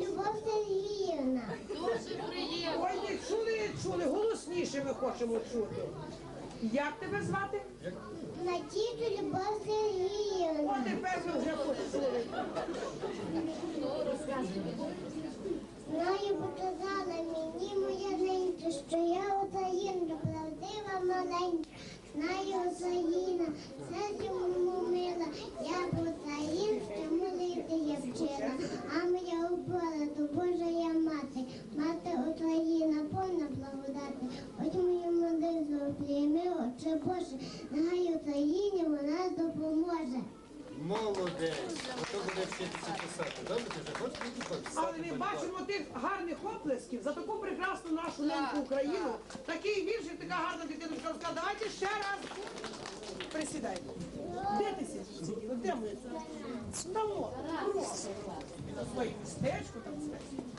Любов Сергіївна. Дуже приємно. Ой, не чули, не чули, голосніше ми хочемо чути. Як тебе звати? На діту Любов О, Сергіївна. тепер ми вже почули. Мною показала мені моя ненька, що я Українка, правдива маленька. Знаю Україна, Боже, нехай Україні вона допоможе. Молодець. Ото буде вчитися писати. Добре, ти вже хочеш писати? Але ми бачимо тих гарних оплесків за таку прекрасну нашу неньку Україну. Такий віршик, така гарна дитиночка розказала. Давайте ще раз. Присідайте. Де ти сиділа? Де ми? Стало. Просто. На своє містечко там сидять.